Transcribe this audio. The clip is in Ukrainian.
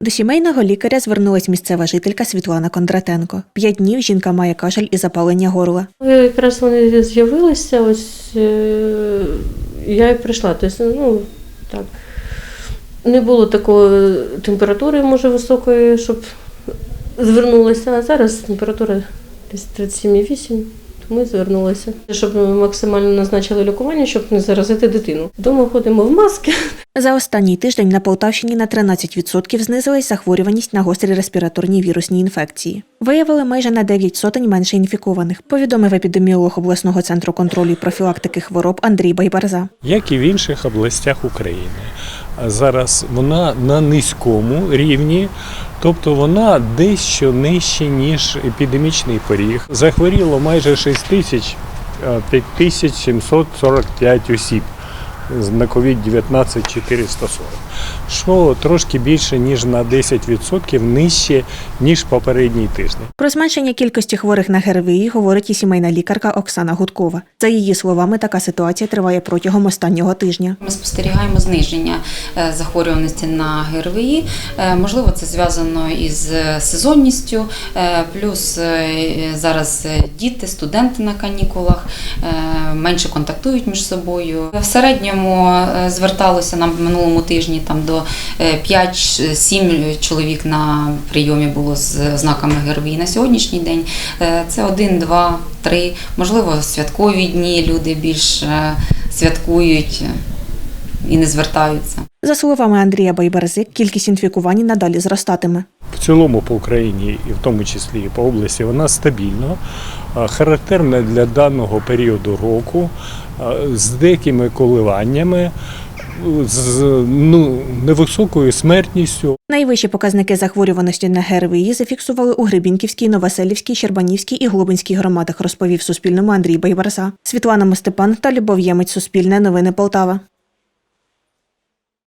До сімейного лікаря звернулась місцева жителька Світлана Кондратенко. П'ять днів жінка має кашель і запалення горла. Якраз вони з'явилися, ось е, я і прийшла. Тобто, ну, так. Не було такої температури, може, високої, щоб звернулася. А зараз температура десь 37,8, тому і звернулася. Щоб максимально назначили лікування, щоб не заразити дитину. Дома ходимо в маски. За останній тиждень на Полтавщині на 13% знизилась захворюваність на гострі респіраторні вірусні інфекції. Виявили майже на 9 сотень менше інфікованих, повідомив епідеміолог обласного центру контролю і профілактики хвороб Андрій Байбарза. як і в інших областях України. Зараз вона на низькому рівні, тобто вона дещо нижче, ніж епідемічний поріг. Захворіло майже 6 тисяч е, 5745 осіб на COVID-19 440, що трошки більше, ніж на 10% нижче, ніж попередній тиждень. Про зменшення кількості хворих на ГРВІ говорить і сімейна лікарка Оксана Гудкова. За її словами, така ситуація триває протягом останнього тижня. Ми спостерігаємо зниження е, захворюваності на ГРВІ. Е, Можливо, це зв'язано із е, сезонністю, плюс зараз діти, студенти на канікулах менше контактують між собою. В середньому е, зверталося нам в минулому тижні там до е, 5-7 чоловік на прийомі було з ознаками ГРВІ. На сьогоднішній день е, це 1, 2, 3, можливо, святкові дні люди більш е, святкують е, і не звертаються. За словами Андрія Байбарзи, кількість інфікувань надалі зростатиме. В цілому по Україні, і в тому числі і по області, вона стабільна, характерна для даного періоду року з деякими коливаннями, з ну, невисокою смертністю. Найвищі показники захворюваності на ГРВІ зафіксували у Гребінківській, Новоселівській, Щербанівській і Глобинській громадах, розповів Суспільному Андрій Байбарса. Світлана Мостепан та Любов Ємець. Суспільне новини Полтава.